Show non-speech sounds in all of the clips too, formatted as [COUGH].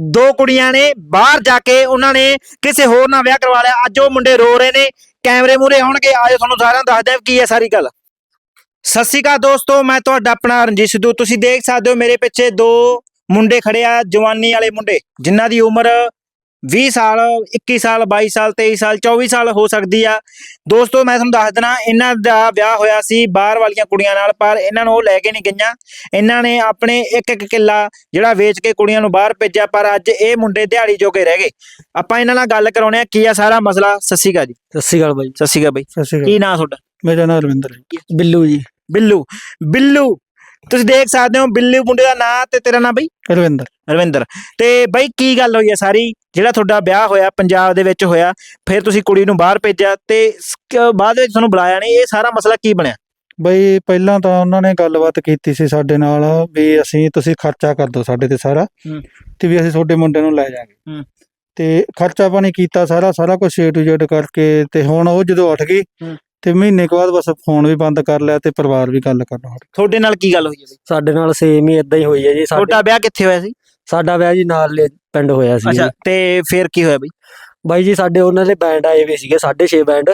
ਦੋ ਕੁੜੀਆਂ ਨੇ ਬਾਹਰ ਜਾ ਕੇ ਉਹਨਾਂ ਨੇ ਕਿਸੇ ਹੋਰ ਨਾਲ ਵਿਆਹ ਕਰਵਾ ਲਿਆ। ਅੱਜ ਉਹ ਮੁੰਡੇ ਰੋ ਰਹੇ ਨੇ, ਕੈਮਰੇ ਮੂਰੇ ਆਉਣਗੇ। ਆਜੋ ਤੁਹਾਨੂੰ ਸਾਰਿਆਂ ਨੂੰ ਦੱਸ ਹਾਂ ਕੀ ਹੈ ਸਾਰੀ ਗੱਲ। ਸਤਿ ਸ਼੍ਰੀ ਅਕਾਲ ਦੋਸਤੋ, ਮੈਂ ਤੁਹਾਡਾ ਆਪਣਾ ਰਣਜੀਤ ਸਿੱਧੂ। ਤੁਸੀਂ ਦੇਖ ਸਕਦੇ ਹੋ ਮੇਰੇ ਪਿੱਛੇ ਦੋ ਮੁੰਡੇ ਖੜੇ ਆ, ਜਵਾਨੀ ਵਾਲੇ ਮੁੰਡੇ, ਜਿਨ੍ਹਾਂ ਦੀ ਉਮਰ 20 ਸਾਲ 21 ਸਾਲ 22 ਸਾਲ 23 ਸਾਲ 24 ਸਾਲ ਹੋ ਸਕਦੀ ਆ। ਦੋਸਤੋ ਮੈਂ ਤੁਹਾਨੂੰ ਦੱਸ ਦਿਨਾ ਇਹਨਾਂ ਦਾ ਵਿਆਹ ਹੋਇਆ ਸੀ ਬਾਹਰ ਵਾਲੀਆਂ ਕੁੜੀਆਂ ਨਾਲ ਪਰ ਇਹਨਾਂ ਨੂੰ ਉਹ ਲੈ ਕੇ ਨਹੀਂ ਗਈਆਂ। ਇਹਨਾਂ ਨੇ ਆਪਣੇ ਇੱਕ ਇੱਕ ਕਿੱਲਾ ਜਿਹੜਾ ਵੇਚ ਕੇ ਕੁੜੀਆਂ ਨੂੰ ਬਾਹਰ ਭੇਜਿਆ ਪਰ ਅੱਜ ਇਹ ਮੁੰਡੇ ਦਿਹਾੜੀ ਜੋਗੇ ਰਹਿ ਗਏ। ਆਪਾਂ ਇਹਨਾਂ ਨਾਲ ਗੱਲ ਕਰਾਉਣੇ ਆ ਕੀ ਆ ਸਾਰਾ ਮਸਲਾ? ਸ਼੍ਰੀ ਅਕਾਲ ਜੀ। ਸ਼੍ਰੀ ਅਕਾਲ ਬਾਈ। ਸ਼੍ਰੀ ਅਕਾਲ ਬਈ। ਕੀ ਨਾਂ ਤੁਹਾਡਾ? ਮੇਰਾ ਨਾਮ ਰਵਿੰਦਰ ਹੈ। ਬਿੱਲੂ ਜੀ। ਬਿੱਲੂ। ਬਿੱਲੂ ਤੁਸੀਂ ਦੇਖ ਸਕਦੇ ਹੋ ਬਿੱਲੂ ਮੁੰਡੇ ਦਾ ਨਾਂ ਤੇ ਤੇਰਾ ਨਾਂ ਬਈ ਰਵਿੰਦਰ ਰਵਿੰਦਰ ਤੇ ਬਈ ਕੀ ਗੱਲ ਹੋਈ ਹੈ ਸਾਰੀ ਜਿਹੜਾ ਤੁਹਾਡਾ ਵਿਆਹ ਹੋਇਆ ਪੰਜਾਬ ਦੇ ਵਿੱਚ ਹੋਇਆ ਫਿਰ ਤੁਸੀਂ ਕੁੜੀ ਨੂੰ ਬਾਹਰ ਭੇਜਿਆ ਤੇ ਸ- ਕ- ਬਾਅਦ ਵਿੱਚ ਤੁਹਾਨੂੰ ਬੁਲਾਇਆ ਨਹੀਂ ਇਹ ਸਾਰਾ ਮਸਲਾ ਕੀ ਬਣਿਆ ਬਈ ਪਹਿਲਾਂ ਤਾਂ ਉਹਨਾਂ ਨੇ ਗੱਲਬਾਤ ਕੀਤੀ ਸੀ ਸਾਡੇ ਨਾਲ ਵੀ ਅਸੀਂ ਤੁਸੀਂ ਖਰਚਾ ਕਰ ਦਿਓ ਸਾਡੇ ਤੇ ਸਾਰਾ ਹੂੰ। ਤੇ ਵੀ ਅਸੀਂ ਤੁਹਾਡੇ ਮੁੰਡੇ ਨੂੰ ਲੈ ਜਾਾਂਗੇ ਹੂੰ। ਤੇ ਖਰਚਾ ਪਾਣੀ ਕੀਤਾ ਸਾਰਾ ਸਾਰਾ ਕੁਝ ਏ ਟੂ ਜ਼ੈਡ ਕਰਕੇ ਤੇ ਹੁਣ ਉਹ ਜਦੋਂ ਉੱਠ ਗਈ ਹੂੰ। ਤੇ ਮਹੀਨੇ ਕੁ ਬਾਅਦ ਬਸ ਫੋਨ ਵੀ ਬੰਦ ਕਰ ਲਿਆ ਤੇ ਪਰਿਵਾਰ ਵੀ ਗੱਲ ਕਰਨਾ ਹਟ ਤੁਹਾਡੇ ਨਾਲ ਕੀ ਗੱਲ ਹੋਈ ਹੈ ਬਈ? ਸਾਡੇ ਨਾਲ ਸੇਮ ਹੀ ਇਦਾਂ ਹੀ ਹੋਈ ਹੈ ਜੀ ਸਾਡੇ ਤੁਹਾਡਾ ਵਿਆਹ ਕਿੱਥੇ ਹੋਇਆ ਸੀ? ਸਾਡਾ ਵਿਆਹ ਜੀ ਨਾਲ ਪਿੰਡ ਹੋਇਆ ਸੀ ਅੱਛਾ ਤੇ ਫਿਰ ਕੀ ਹੋਇਆ ਬਈ? ਬਾਈ ਜੀ ਸਾਡੇ ਉਹਨਾਂ ਦੇ ਬੈਂਡ ਆਏ ਹੋਏ ਸੀਗੇ 6.5 ਬੈਂਡ।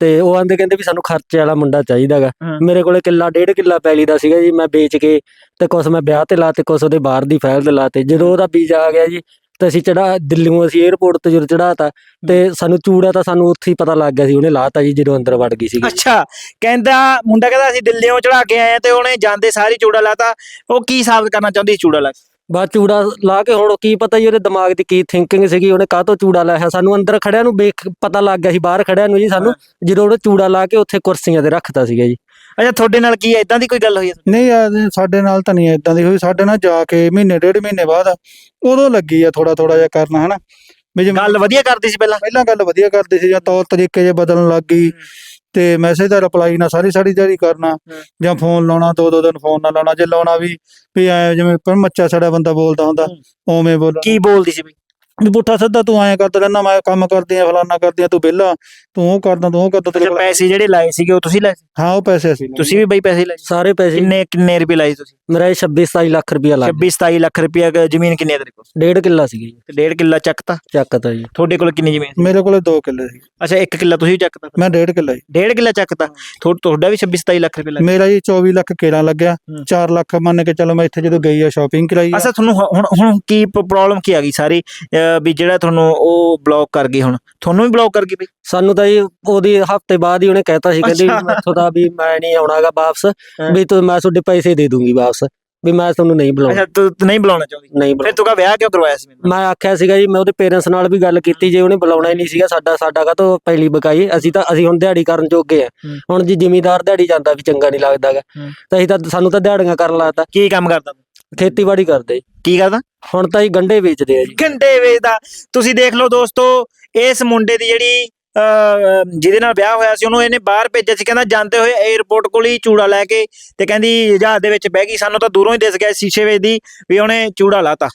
ਤੇ ਉਹ ਆਂਦੇ ਕਹਿੰਦੇ ਵੀ ਸਾਨੂੰ ਖਰਚੇ ਵਾਲਾ ਮੁੰਡਾ ਚਾਹੀਦਾਗਾ ਹੂੰ। ਮੇਰੇ ਕੋਲੇ ਕਿੱਲਾ ਡੇਢ ਕਿੱਲਾ ਪੈਲੀ ਦਾ ਸੀਗਾ ਜੀ ਮੈਂ ਵੇਚ ਕੇ ਤੇ ਕੁਛ ਮੈਂ ਵਿਆਹ ਤੇ ਲਾਤੇ ਕੁਛ ਉਹਦੇ ਬਾਹਰ ਦੀ ਫਾਈਲ ਤੇ ਲਾਤੇ ਜਦੋਂ ਉਹਦਾ ਵੀਜ਼ਾ ਆ ਗਿਆ ਜੀ ਤੇ ਅਸੀਂ ਚੜਾ ਦਿੱਲੀੋਂ ਅਸੀਂ 에어ਪੋਰਟ ਤੇ ਜਦੋਂ ਚੜਾਤਾ ਤੇ ਸਾਨੂੰ ਚੂੜਾ ਤਾਂ ਸਾਨੂੰ ਉੱਥੇ ਹੀ ਪਤਾ ਲੱਗ ਗਿਆ ਸੀ ਉਹਨੇ ਲਾਤਾ ਜੀ ਜਦੋਂ ਅੰਦਰ ਵੜ ਗਈ ਸੀ ਅੱਛਾ ਕਹਿੰਦਾ ਮੁੰਡਾ ਕਹਿੰਦਾ ਅਸੀਂ ਦਿੱਲੀੋਂ ਚੜਾ ਕੇ ਆਏ ਆ ਤੇ ਉਹਨੇ ਜਾਂਦੇ ਸਾਰੀ ਚੂੜਾ ਲਾਤਾ ਉਹ ਕੀ ਸਾਬਤ ਕਰਨਾ ਚਾਹੁੰਦੀ ਚੂੜਾ ਲਾ? ਬਾ ਚੂੜਾ ਲਾ ਕੇ ਹੁਣ ਕੀ ਪਤਾ ਜੀ ਉਹਦੇ ਦਿਮਾਗ ਦੀ ਕੀ ਥਿੰਕਿੰਗ ਸੀਗੀ ਉਹਨੇ ਕਾਹਤੋਂ ਚੂੜਾ ਲਾਇਆ? ਸਾਨੂੰ ਅੰਦਰ ਖੜਿਆਂ ਨੂੰ ਵੇਖ ਪਤਾ ਲੱਗ ਗਿਆ ਸੀ ਬਾਹਰ ਖੜਿਆਂ ਨੂੰ ਜੀ ਸਾਨੂੰ ਜਦੋਂ ਉਹਨੇ ਚੂੜਾ ਲਾ ਕੇ ਉੱਥੇ ਕੁਰਸੀਆਂ ਤੇ ਰੱਖਤਾ ਸੀਗਾ ਜੀ। ਅੱਛਾ ਤੁਹਾਡੇ ਨਾਲ ਕੀ ਇਦਾਂ ਦੀ ਕੋਈ ਗੱਲ ਹੋਈ ਹੈ ਨਹੀਂ ਯਾਰ ਸਾਡੇ ਨਾਲ ਤਾਂ ਨਹੀਂ ਇਦਾਂ ਦੀ ਹੋਈ। ਸਾਡੇ ਨਾਲ ਜਾ ਕੇ ਮਹੀਨੇ ਡੇਢ ਮਹੀਨੇ ਬਾਅਦ ਉਦੋਂ ਲੱਗੀ ਆ ਥੋੜਾ ਥੋੜਾ ਜਿਹਾ ਕਰਨਾ ਹਨਾ? ਵੀ ਜਿਵੇਂ ਗੱਲ ਵਧੀਆ ਕਰਦੀ ਸੀ ਪਹਿਲਾਂ? ਪਹਿਲਾਂ ਗੱਲ ਵਧੀਆ ਕਰਦੇ ਸੀ ਜਾਂ ਤੌਰ ਤਰੀਕੇ ਜੇ ਬਦਲਣ ਲੱਗ ਗਈ ਤੇ ਮੈਸੇਜ ਦਾ ਰਿਪਲਾਈ ਨਾ ਸਾਰੀ ਸਾਰੀ ਦਿਹਾੜੀ ਕਰਨਾ ਜਾਂ ਫੋਨ ਲਾਉਣਾ ਦੋ ਦੋ ਦਿਨ ਫੋਨ ਨਾ ਲਾਉਣਾ ਜੇ ਲਾਉਣਾ ਵੀ ਵੀ ਐ ਜਿਵੇਂ ਪਰ ਮੱਚਾ ਸੜਾ ਬੰਦਾ ਬੋਲਦਾ ਹੁੰਦਾ ਓਵੇਂ ਬੋਲ ਕੀ ਬੋਲਦੀ ਸੀ ਬਈ? ਵੀ ਪੁੱਠਾ ਸਿੱਧਾ ਤੂੰ ਐਂ ਕਰਦਾ ਰਹਿਣਾ ਮੈਂ ਕੰਮ ਕਰਦੀ ਆ ਫਲਾਨਾ ਕਰਦੀ ਆ ਤੂੰ ਵਿਹਲਾ ਤੂੰ ਉਹ ਕਰਦਾ ਤੂੰ ਉਹ ਕਰਦਾ ਤੇਰੇ ਅੱਛਾ ਕੋਲ ਪੈਸੇ ਜਿਹੜੇ ਲਾਏ ਸੀਗੇ ਉਹ ਤੁਸੀਂ ਲਾਏ ਸੀ? ਹਾਂ ਉਹ ਪੈਸੇ ਅਸੀਂ ਤੁਸੀਂ ਵੀ ਬਈ ਪੈਸੇ ਲਾਏ ਸੀ? ਸਾਰੇ ਪੈਸੇ। ਕਿੰਨੇ ਕਿੰਨੇ ਰੁਪਏ ਲਾਏ ਤੁਸੀਂ? ਮੇਰਾ ਇਹ 26 27 ਲੱਖ ਰੁਪਇਆ ਲੱਗ 26 27 ਲੱਖ ਰੁਪਏ ਜ਼ਮੀਨ ਕਿੰਨੀ ਹੈ ਤੇਰੇ ਕੋਲ? ਡੇਢ ਕਿੱਲਾ ਸੀਗਾ ਜੀ। ਤੇ ਡੇਢ ਕਿੱਲਾ ਚੱਕਤਾ ਚੱਕਤਾ ਜੀ। ਤੁਹਾਡੇ ਕੋਲ ਕਿੰਨੀ ਜ਼ਮੀਨ ਸੀ? ਮੇਰੇ ਕੋਲੇ 2 ਕਿੱਲੇ ਸੀ। ਅੱਛਾ ਇੱਕ ਕਿੱਲਾ ਤੁਸੀਂ ਚੱਕਤਾ ਫਿਰ। ਮੈਂ ਡੇਢ ਕਿੱਲਾ ਸੀ ਡੇਢ ਕਿੱਲਾ ਚੱਕਤਾ ਤੁਹਾ- ਤੁਹਾਡਾ ਵੀ 26 27 ਲੱਖ ਰੁਪਏ ਲੱਗੇ ਮੇਰਾ ਜੀ 24 ਲੱਖ ਕੇਰਾ ਲੱਗਿਆ। ਹੂੰ। 4 ਲੱਖ ਮੰਨ ਕੇ ਚਲੋ ਮੈਂ ਇੱਥੇ ਜਦੋਂ ਗਈ ਆ ਸ਼ਾਪਿੰਗ ਕਰਾਈ ਆ। ਅੱਛਾ ਤੁਹਾਨੂੰ ਹੁਣ- ਹੁਣ ਹੁਣ ਕੀ ਪ੍ਰੋਬਲਮ ਕੀ ਆ ਗਈ ਸਾਰੀ? ਅਹ ਵੀ ਜਿਹੜਾ ਤੁਹਾਨੂੰ ਉਹ ਬਲੌਕ ਕਰ ਗਈ ਹੁਣ। ਤੁਹਾਨੂੰ ਵੀ ਬਲੌਕ ਕਰ ਗਈ ਬਈ? ਸਾਨੂੰ ਤਾਂ ਜੀ ਉਹਦੀ ਹਫ਼ਤੇ ਬਾਅਦ ਹੀ ਉਹਨੇ ਕਹਿਤਾ ਸੀ ਕਹਿੰਦੀ ਅੱਛਾ। ਮੈਥੋਂ ਤਾਂ ਵੀ ਮੈਂ ਨਹੀਂ ਆਉਣਾਗਾ ਵਾਪਸ ਵੀ ਤੂੰ ਮੈਂ ਤੁਹਾਡੇ ਪੈਸੇ ਦੇ ਦੂੰਗੀ ਵਾਪਸ ਵੀ ਮੈਂ ਤੁਹਾਨੂੰ ਨਹੀਂ ਬੁਲਾਉਣਾ। ਅੱਛਾ ਤੂੰ ਤੂੰ ਨਹੀਂ ਬੁਲਾਉਣਾ ਚਾਹੁੰਦੀ? ਨਹੀਂ ਫਿਰ ਬੁਲਾਉਣਾ ਤੂੰ ਕਾ ਵਿਆਹ ਕਿਉਂ ਕਰਵਾਇਆ ਸੀ ਮੈਨੂੰ? ਮੈਂ ਆਖਿਆ ਸੀਗਾ ਜੀ ਮੈਂ ਉਹਦੇ ਪੇਰੈਂਟਸ ਨਾਲ ਵੀ ਗੱਲ ਕੀਤੀ ਜੇ ਉਹਨੇ ਬੁਲਾਉਣਾ ਹੀ ਨਹੀਂ ਸੀਗਾ ਸਾਡਾ ਸਾਡਾ ਕਾ ਪਹਿਲੀ ਬਕਾਈ ਅਸੀਂ ਤਾਂ ਅਸੀਂ ਹੁਣ ਦਿਹਾੜੀ ਕਰਨ ਜੋਗੇ ਆ। ਹੂੰ। ਹੁਣ ਜੀ ਜ਼ਿਮੀਦਾਰ ਦਿਹਾੜੀ ਜਾਂਦਾ ਵੀ ਚੰਗਾ ਨਹੀਂ ਲੱਗਦਾਗਾ। ਹੂੰ। ਤਾਂ ਅਸੀਂ ਤਾਂ ਸਾਨੂੰ ਤਾਂ ਦਿਹਾੜੀਆਂ ਕਰਨ ਲਾਤਾ ਕੀ ਕੰਮ ਕਰਦਾ ਤੂੰ? ਖੇਤੀਬਾੜੀ ਕਰਦੇ। ਜੀ। ਕੀ ਕਰਦਾ ਹੁਣ ਤਾਂ ਹੀ ਗੰਡੇ ਵੇਚਦੇ ਆ ਜੀ। ਘੰਟੇ ਵੇਚਦਾ। ਤੁਸੀਂ ਦੇਖ ਲਓ ਦੋਸਤੋ ਇਸ ਮੁੰਡੇ ਦੀ ਜਿਹੜੀ ਅਹ, ਜਿਹਦੇ ਨਾਲ ਵਿਆਹ ਹੋਇਆ ਸੀ ਉਹਨੂੰ ਇਹਨੇ ਬਾਹਰ ਭੇਜਿਆ ਸੀ। ਕਹਿੰਦਾ ਜਾਂਦੇ ਹੋਏ 에어ਪੋਰਟ ਕੋਲ ਹੀ ਚੂੜਾ ਲੈ ਕੇ ਤੇ ਕਹਿੰਦੀ ਜਹਾਜ਼ ਦੇ ਵਿੱਚ ਬਹਿ ਗਈ। ਸਾਨੂੰ ਤਾਂ ਦੂਰੋਂ ਹੀ ਦਿਸ ਗਿਆ ਸ਼ੀਸ਼ੇ ਵਿੱਚ ਦੀ ਵੀ ਉਹਨੇ ਚੂੜਾ ਲਾਤਾ।